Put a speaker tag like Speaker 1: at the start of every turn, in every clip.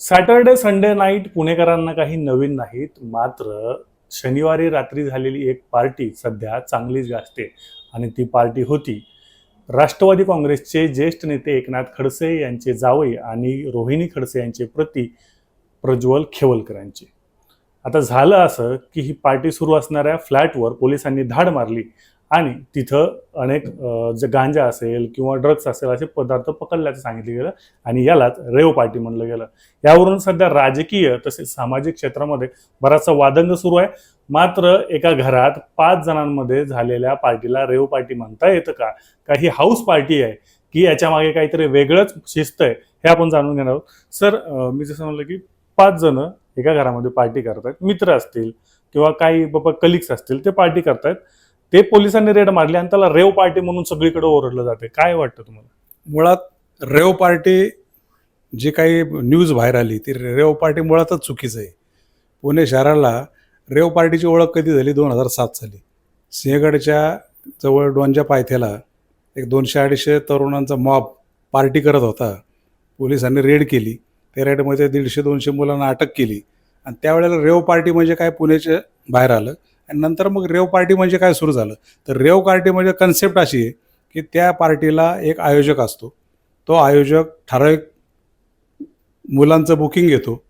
Speaker 1: Saturday Sunday night पुणेकरांना काही नवीन नाहीत. मात्र शनिवारी रात्री झालेली एक पार्टी सध्या चांगलीच गाजते आणि ती पार्टी होती. राष्ट्रवादी काँग्रेसचे ज्येष्ठ नेते एकनाथ खडसे यांचे जावई आणि रोहिणी खडसे यांचे प्रती प्रज्वल खेवलकर यांचे आता झालं असं की ही पार्टी सुरू असणाऱ्या फ्लॅटवर पोलिसांनी धाड मारली आणि तिथं अनेक जे गांजा असेल किंवा ड्रग्स असेल असे पदार्थ पकडल्याचं सांगितलं गेलं आणि यालाच रेव पार्टी म्हणलं गेलं. यावरून सध्या राजकीय तसेच सामाजिक क्षेत्रामध्ये बराचसा वादंग सुरू आहे. मात्र एका घरात पाच जणांमध्ये झालेल्या पार्टीला रेव पार्टी म्हणता येतं का? काही हाऊस पार्टी आहे? की याच्या मागे काहीतरी वेगळंच शिस्त आहे? हे आपण जाणून घेणार आहोत. सर मी जसं म्हणलं की पाच जण एका घरामध्ये पार्टी करतायत. मित्र असतील किंवा काही बाबा कलिग्स असतील ते पार्टी करतायत. ते पोलिसांनी रेड मारली आणि त्याला रेव पार्टी म्हणून सगळीकडे ओरडलं जाते. काय वाटतं तुम्हाला?
Speaker 2: मुळात रेव पार्टी जी काही न्यूज बाहेर आली ती रेव पार्टी मुळातच चुकीचं आहे. पुणे शहराला रेव पार्टीची ओळख कधी झाली? दोन हजार सात साली. सिंहगडच्या जवळ डोंजा पायथ्याला एक दोनशे अडीचशे तरुणांचा मॉब पार्टी करत होता. पोलिसांनी रेड केली. त्या रेडमध्ये दीडशे दोनशे मुलांना अटक केली. आणि त्यावेळेला रेव पार्टी म्हणजे काय? पुण्याच्या बाहेर आलं. आणि नंतर मग रेव पार्टी म्हणजे काय सुरू झालं? तर रेव पार्टी म्हणजे कन्सेप्ट अशी आहे की त्या पार्टीला एक आयोजक असतो. तो आयोजक ठराविक मुलांचं बुकिंग घेतो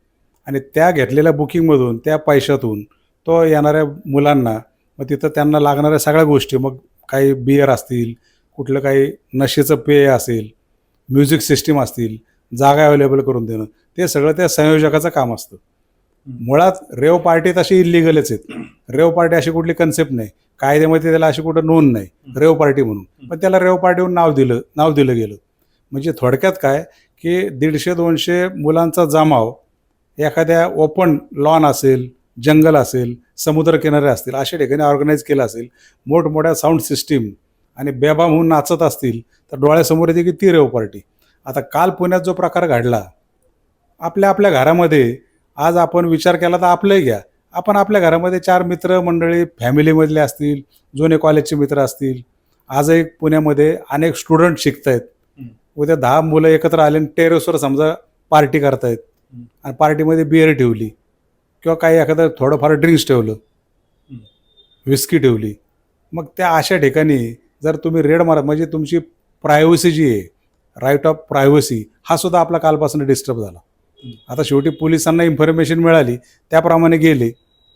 Speaker 2: आणि त्या घेतलेल्या बुकिंगमधून त्या पैशातून तो येणाऱ्या मुलांना मग तिथं त्यांना लागणाऱ्या सगळ्या गोष्टी मग काही बियर असतील कुठलं काही नशेचं पेय असेल म्युझिक सिस्टीम असतील जागा अवेलेबल करून देणं ते सगळं त्या संयोजकाचं काम असतं. मुळात रेव पार्टी तशी इलिगलच आहेत. रेव पार्टी अशी कुठली कन्सेप्ट नाही. कायद्यामध्ये त्याला अशी कुठं नोंद नाही. रेव पार्टी म्हणून. पण त्याला रेव पार्टी म्हणून नाव दिलं नाव दिलं गेलं. म्हणजे थोडक्यात काय की दीडशे दोनशे मुलांचा जमाव एखाद्या ओपन लॉन असेल जंगल असेल समुद्रकिनारे असतील अशा ठिकाणी ऑर्गनाईज केलं असेल मोठमोठ्या साऊंड सिस्टीम आणि बेबाम होऊन नाचत असतील तर डोळ्यासमोर येते की ती रेव पार्टी. आता काल पुण्यात जो प्रकार घडला आपल्या आपल्या घरामध्ये आज आपण विचार केला तर आपलंही घ्या आपण आपल्या घरामध्ये चार मित्र मंडळी फॅमिलीमधले असतील जुने कॉलेजचे मित्र असतील आजही पुण्यामध्ये अनेक स्टुडंट शिकत आहेत. उद्या दहा मुलं एकत्र आले आणि टेरेसवर समजा पार्टी करतायत. आणि पार्टीमध्ये बिअर ठेवली किंवा काही एखादं थोडंफार ड्रिंक्स ठेवलं. विस्की ठेवली मग त्या अशा ठिकाणी जर तुम्ही रेड मारा म्हणजे तुमची प्रायव्हसी जी आहे राईट ऑफ प्रायव्हसी हा सुद्धा आपला कालपासून डिस्टर्ब झाला. आता शेवटी पोलिसांना इन्फॉर्मेशन मिळाली त्याप्रमाणे गेले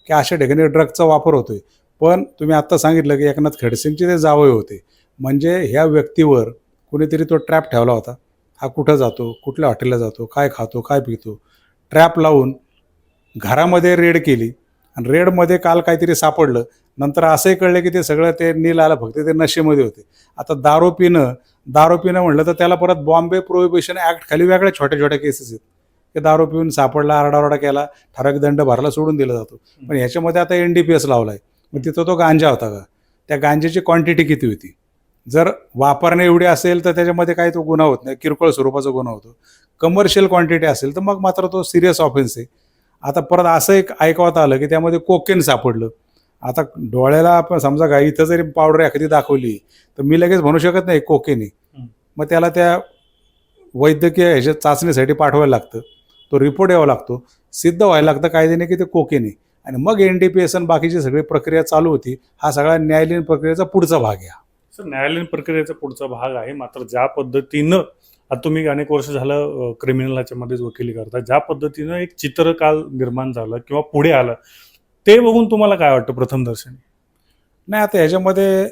Speaker 2: की अशा ठिकाणी ड्रगचा वापर होतोय. पण तुम्ही आत्ता सांगितलं की एकनाथ खडसेंचे ते जावय होते. म्हणजे ह्या व्यक्तीवर कुणीतरी तो ट्रॅप ठेवला होता. हा कुठं जातो कुठल्या हॉटेलला जातो काय खातो काय पितो? ट्रॅप लावून घरामध्ये रेड केली. आणि रेडमध्ये काल काहीतरी सापडलं. नंतर असंही कळलं की ते सगळं ते नील आलं फक्त ते नशेमध्ये होते. आता दारू पिणं दारू पिणं म्हटलं तर त्याला परत बॉम्बे प्रोहिबिशन ॲक्ट खाली वेगळ्या छोट्या छोट्या केसेस आहेत. की दारू पिऊन सापडला आरडाओरडा केला ठराविक दंड भरला सोडून दिला जातो. पण ह्याच्यामध्ये आता एन डी पी एस लावला आहे मग तिथं तो गांजा होता का? त्या गांजाची क्वांटिटी किती होती? जर वापरणे एवढी असेल तर त्याच्यामध्ये काही तो गुन्हा होत नाही. किरकोळ स्वरूपाचा गुन्हा होतो. कमर्शियल क्वांटिटी असेल तर मग मात्र तो सिरियस ऑफेन्स आहे. आता परत असं एक ऐकवत आलं की त्यामध्ये कोकेन सापडलं. आता डोळ्याला आपण समजा का इथं जरी पावडर एखादी दाखवली तर मी लगेच म्हणू शकत नाही कोकेन आहे. मग त्याला त्या वैद्यकीय ह्याच्या चाचणीसाठी पाठवायला लागतं. तो रिपोर्ट यावा लागतो. सिद्ध व्हायला लागतं कायद्याने की ते कोकेन. आणि मग एन डी पी एस आणि बाकीची सगळी प्रक्रिया चालू होती. हा सगळा न्यायालयीन प्रक्रियेचा पुढचा भाग आहे.
Speaker 1: सर न्यायालयीन प्रक्रियेचा पुढचा भाग आहे. मात्र ज्या पद्धतीनं आता तुम्ही अनेक वर्ष झालं क्रिमिनलच्या मध्येच वकिली करता ज्या पद्धतीनं एक चित्र काल निर्माण झालं किंवा पुढे आलं ते बघून तुम्हाला काय वाटतं प्रथम दर्शनी?
Speaker 2: नाही आता ह्याच्यामध्ये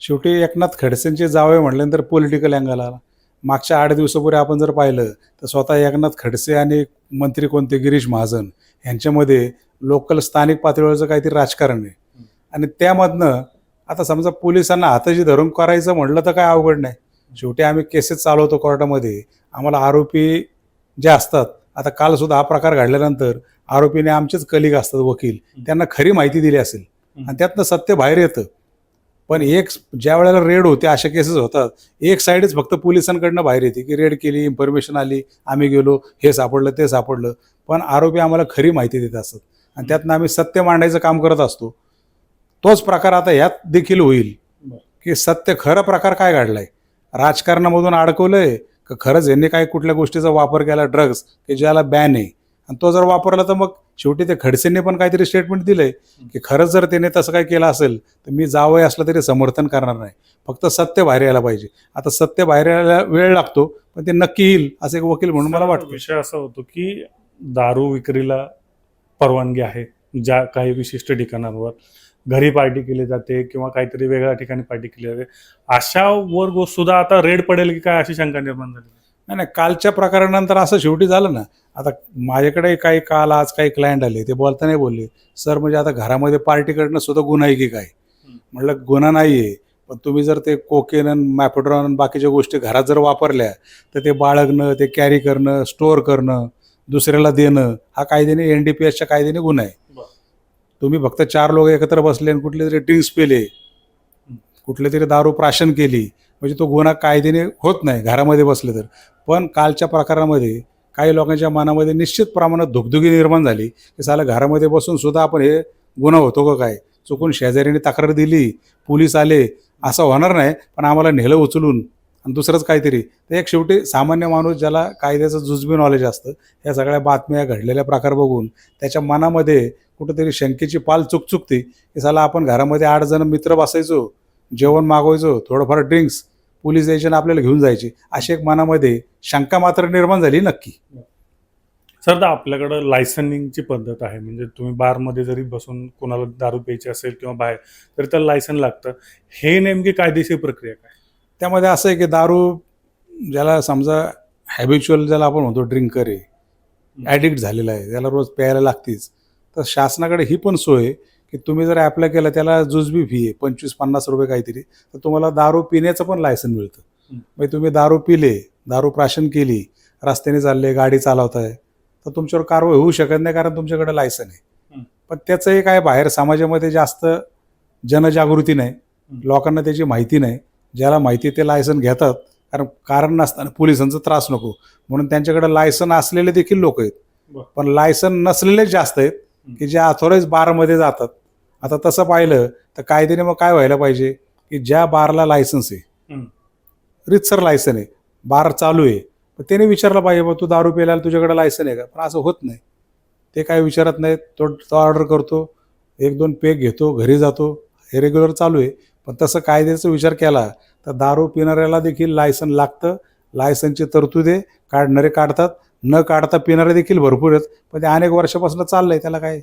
Speaker 2: शेवटी एकनाथ खडसेंचे जावे म्हटल्यानंतर पॉलिटिकल अँगल आला. मागच्या आठ दिवसापूर्वी आपण जर पाहिलं तर स्वतः एकनाथ खडसे आणि मंत्री कोणते? गिरीश महाजन यांच्यामध्ये लोकल स्थानिक पातळीवरचं काहीतरी राजकारण आहे. आणि त्यामधनं आता समजा पोलिसांना हाताशी धरून करायचं म्हटलं तर काय अवघड नाही. शेवटी आम्ही केसेस चालवतो कोर्टामध्ये. आम्हाला आरोपी जे असतात आता कालसुद्धा हा प्रकार घडल्यानंतर आरोपीने आमचेच कलिग असतात वकील. त्यांना खरी माहिती दिली असेल. आणि त्यातनं सत्य बाहेर येतं. पण एक ज्या वेळेला रेड होते अशा केसेस होतात. एक साईडच फक्त पोलिसांकडनं बाहेर येते की रेड केली इन्फॉर्मेशन आली आम्ही गेलो हे सापडलं ते सापडलं. पण आरोपी आम्हाला खरी माहिती देत असतात. आणि त्यातनं आम्ही सत्य मांडायचं काम करत असतो. तोच प्रकार आता ह्यात देखील होईल. की सत्य खरं प्रकार काय घडलाय? राजकारणामधून अडकवलंय का खरंच यांनी काही कुठल्या गोष्टीचा वापर केला ड्रग्ज की ज्याला बॅन आहे? आणि तो जर वापरला तर मग शेवटी ते खडसेंनी पण काहीतरी स्टेटमेंट दिलंय की खरंच जर त्याने तसं काय केलं असेल तर मी जावं असलं तरी समर्थन करणार नाही. फक्त सत्य बाहेर यायला पाहिजे. आता सत्य बाहेर यायला वेळ लागतो पण ते नक्की येईल असं एक वकील म्हणून मला वाटतं.
Speaker 1: विषय असा होतो की दारू विक्रीला परवानगी आहे ज्या काही विशिष्ट ठिकाणांवर. घरी पार्टी केली जाते किंवा काहीतरी वेगळ्या ठिकाणी पार्टी केली जाते. अशा वर सुद्धा आता रेड पडेल की काय अशी शंका निर्माण झाली.
Speaker 2: नाही नाही कालच्या प्रकारानंतर असं शेवटी झालं ना. आता माझ्याकडे काही काल आज काही क्लायंट आले ते बोलताना बोलले. सर म्हणजे आता घरामध्ये पार्टी करणं सुद्धा गुन्हा आहे की काय. म्हटलं गुन्हा नाही आहे पण तुम्ही जर ते कोकेन मॅफेड्रॉन आणि बाकीच्या गोष्टी घरात जर वापरल्या तर ते बाळगणं ते कॅरी करणं स्टोअर करणं दुसऱ्याला देणं हा कायद्याने एन डी पी एसच्या कायद्याने गुन्हा आहे. तुम्ही फक्त चार लोक एकत्र बसले आणि कुठले तरी ड्रिंक्स पेले. कुठले तरी दारू प्राशन केली. म्हणजे तो गुन्हा कायद्याने होत नाही घरामध्ये बसले तर. पण कालच्या प्रकारामध्ये काही लोकांच्या मनामध्ये निश्चित प्रमाणात धुगधुगी निर्माण झाली. की साला घरामध्ये बसून सुद्धा आपण हे गुन्हा होतो का काय? चुकून शेजाऱ्याने तक्रार दिली पोलीस आले असं होणार नाही पण आम्हाला नेलं उचलून. आणि दुसरंच काहीतरी. तर एक शेवटी सामान्य माणूस ज्याला कायद्याचं जुजबी नॉलेज असतं या सगळ्या बातम्या घडलेल्या प्रकार बघून त्याच्या मनामध्ये कुठंतरी शंकेची पाल चुकचुकते. की साला आपण घरामध्ये आठ जण मित्र बसायचो जेवण मागवायचो थोडंफार ड्रिंक्स पोलीस यायचे आणि आपल्याला घेऊन जायचे. अशी एक मनामध्ये शंका मात्र निर्माण झाली नक्की.
Speaker 1: सर तर आपल्याकडं लायसनिंगची पद्धत आहे. म्हणजे तुम्ही बारमध्ये जरी बसून कोणाला दारू प्यायची असेल किंवा बाहेर तरी त्याला लायसन लागतं. हे नेमकी कायदेशीर प्रक्रिया काय?
Speaker 2: त्यामध्ये असं आहे की दारू ज्याला समजा हॅबिच्युअल ज्याला आपण म्हणतो ड्रिंकर आहे ॲडिक्ट झालेला आहे त्याला रोज प्यायला लागतीच तर शासनाकडे ही पण सोय आहे की तुम्ही जर अप्लाय केलं त्याला जुजबी फी आहे पंचवीस पन्नास रुपये काहीतरी तर तुम्हाला दारू पिण्याचं पण लायसन मिळतं. म्हणजे तुम्ही दारू पिले दारू प्राशन केली रस्त्याने चालले गाडी चालवताय तर तुमच्यावर कारवाई होऊ शकत नाही कारण तुमच्याकडे लायसन आहे. पण त्याचंही काय बाहेर समाजामध्ये जास्त जनजागृती नाही. लोकांना त्याची माहिती नाही ज्याला माहिती आहे ते लायसन घेतात कारण कारण नसताना पोलिसांचा त्रास नको म्हणून त्यांच्याकडे लायसन असलेले देखील लोक आहेत. पण लायसन नसलेलेच जास्त आहेत की जे अथॉराईज बारमध्ये जातात आता तसं पाहिलं तर कायद्याने मग काय व्हायला पाहिजे? की ज्या बारला लायसन्स आहे. रितसर लायसन आहे बार चालू आहे पण त्याने विचारलं पाहिजे बा तू दारू प्यायला तुझ्याकडे लायसन आहे का? पण असं होत नाही. ते काय विचारत नाहीत. तो तो ऑर्डर करतो एक दोन पेग घेतो घरी जातो हे रेग्युलर चालू आहे. पण तसं कायद्याचा विचार केला तर दारू पिणाऱ्याला देखील लायसन लागतं. लायसनची तरतुदी काढणारे काढतात. न काढता पिणारे देखील भरपूर आहेत. पण ते अनेक वर्षापासून चाललंय. त्याला काय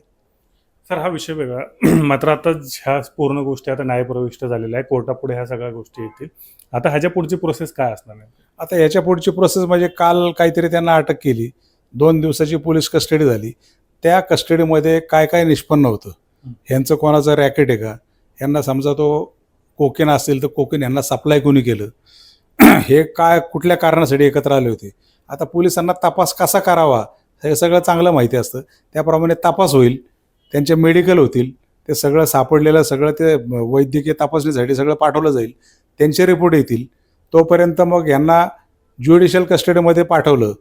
Speaker 1: सर हा विषय वेगळा. मात्र आता ह्या पूर्ण गोष्टी आता न्यायप्रविष्ट झालेल्या आहे कोर्टापुढे ह्या सगळ्या गोष्टी येतील. आता ह्याच्या पुढची प्रोसेस काय असणार आहे?
Speaker 2: आता याच्या पुढची प्रोसेस म्हणजे काल काहीतरी त्यांना अटक केली. दोन दिवसाची पोलीस कस्टडी झाली. त्या कस्टडीमध्ये काय काय निष्पन्न होतं? ह्यांचं कोणाचं रॅकेट आहे का? यांना समजा तो कोकेन असेल तर कोकेन यांना सप्लाय कोणी केलं? हे काय कुठल्या कारणासाठी एकत्र आले होते? आता पोलिसांना तपास कसा करावा? हे सगळं चांगलं माहिती असतं. त्याप्रमाणे तपास होईल. त्यांचे मेडिकल होतील ते सगळं सापडलेलं सगळं ते वैद्यकीय तपासणीसाठी सगळं पाठवलं जाईल त्यांचे रिपोर्ट येतील. तोपर्यंत मग यांना ज्युडिशियल कस्टडीमध्ये पाठवलं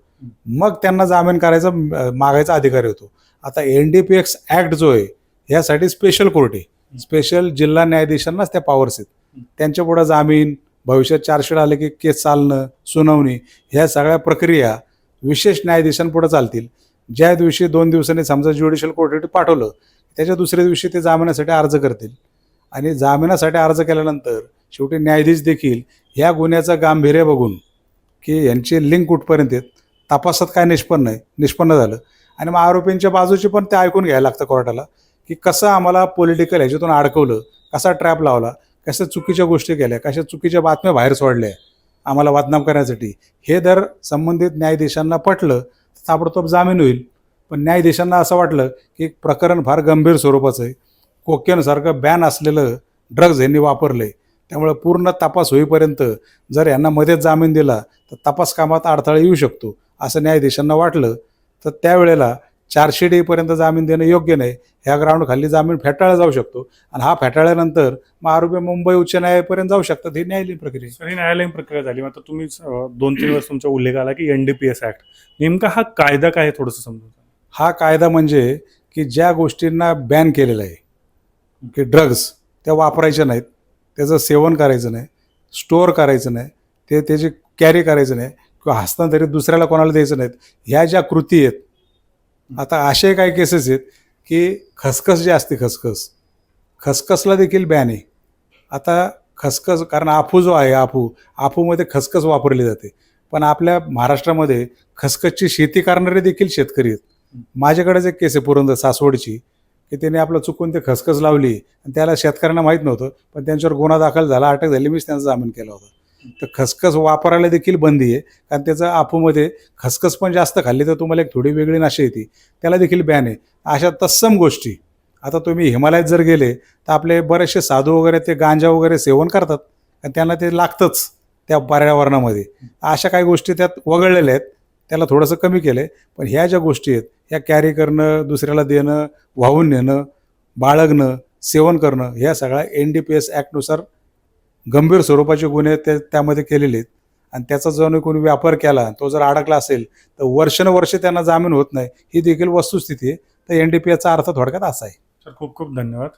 Speaker 2: मग त्यांना जामीन करायचा मागायचा अधिकार येतो. आता N D P X act जो आहे ह्यासाठी स्पेशल कोर्ट आहे. स्पेशल जिल्हा न्यायाधीशांनाच त्या पॉवर्स आहेत. त्यांच्या पुढं जामीन भविष्यात चार्जशीट आले की केस चालणं सुनावणी ह्या सगळ्या प्रक्रिया विशेष न्यायाधीशांपुढे चालतील. ज्या दिवशी दोन दिवसांनी समजा ज्युडिशियल कोर्टात पाठवलं त्याच्या दुसऱ्या दिवशी ते जामिनासाठी अर्ज करतील. आणि जामिनासाठी अर्ज केल्यानंतर शेवटी न्यायाधीश देखील ह्या गुन्ह्याचं गांभीर्य बघून की यांची लिंक कुठपर्यंत आहेत तपासात काय निष्पन्न आहे निष्पन्न झालं. आणि मग आरोपींच्या बाजूची पण ते ऐकून घ्यायला लागतं कोर्टाला की कसं आम्हाला पॉलिटिकल ह्याच्यातून अडकवलं कसा ट्रॅप लावला कशा चुकीच्या गोष्टी केल्या कशा चुकीच्या बातम्या बाहेर सोडल्या आम्हाला बदनाम करण्यासाठी. हे जर संबंधित न्यायाधीशांना पटलं ताबडतोब जामीन होईल. पण न्यायाधीशांना असं वाटलं की एक प्रकरण फार गंभीर स्वरूपाचं आहे. कोकेनसारखं बॅन असलेलं ड्रग्ज यांनी वापरले. त्यामुळे पूर्ण तपास होईपर्यंत जर यांना मध्येच जामीन दिला तर तपास कामात अडथळा येऊ शकतो असं न्यायाधीशांना वाटलं. तर त्यावेळेला चार्जशीट येईपर्यंत जामीन देणं योग्य नाही. ह्या ग्राउंडखाली जामीन फेटाळला जाऊ शकतो. आणि हा फेटाळल्यानंतर मग आरोपी मुंबई उच्च न्यायालयापर्यंत जाऊ शकतात. ही न्यायालयीन प्रक्रिया
Speaker 1: ही न्यायालयीन प्रक्रिया झाली. आता तुम्ही दोन तीन वेळेस तुमचा उल्लेख आला की एनडीपीएस ऍक्ट नेमका हा कायदा काय आहे थोडंसं समजून.
Speaker 2: हा कायदा म्हणजे की ज्या गोष्टींना बॅन केलेला आहे की ड्रग्ज त्या वापरायच्या नाहीत. त्याचं सेवन करायचं नाही स्टोअर करायचं नाही ते त्याची कॅरी करायचं नाही किंवा हस्तांतरित दुसऱ्याला कोणाला द्यायचं नाहीत. ह्या ज्या कृती आहेत आता असे काही केसेस आहेत की खसखस जी असते खसखस खसखसला देखील बॅन आहे. आता खसखस कारण आफू जो आहे आफू आफूमध्ये खसखस वापरली जाते. पण आपल्या महाराष्ट्रामध्ये खसखसची शेती करणारे देखील शेतकरी आहेत. माझ्याकडेच एक केस आहे पुरंदर सासवडची की त्याने आपलं चुकून ते खसखस लावली आणि त्याला शेतकऱ्यांना माहीत नव्हतं पण त्यांच्यावर गुन्हा दाखल झाला अटक झाली मीच त्यांचा जामीन केला होता. तर खसखस वापरायला देखील बंदी आहे. कारण त्याचं आपूमध्ये खसखस पण जास्त खाल्ली तर तुम्हाला एक थोडी वेगळी नाशी येते. त्याला देखील बॅन आहे. अशा तत्सम गोष्टी. आता तुम्ही हिमालयात जर गेले तर आपले बरेचसे साधू वगैरे ते गांजा वगैरे सेवन करतात. आणि त्यांना ते लागतंच त्या पर्यावरणामध्ये अशा काही गोष्टी त्यात वगळलेल्या आहेत. त्याला थोडंसं कमी केलं आहे पण ह्या ज्या गोष्टी आहेत ह्या कॅरी करणं दुसऱ्याला देणं वाहून नेणं बाळगणं सेवन करणं ह्या सगळ्या एन डी पी एस ॲक्टनुसार गंभीर स्वरूपाचे गुन्हे ते त्यामध्ये केलेले आहेत. आणि त्याचा जर कोणी व्यापार केला तो जर अडकला असेल तर वर्षानुवर्ष त्यांना जामीन होत नाही. ही देखील वस्तुस्थिती आहे. तर एन डी पी एचा अर्थ थोडक्यात असा आहे.
Speaker 1: तर खूप खूप धन्यवाद.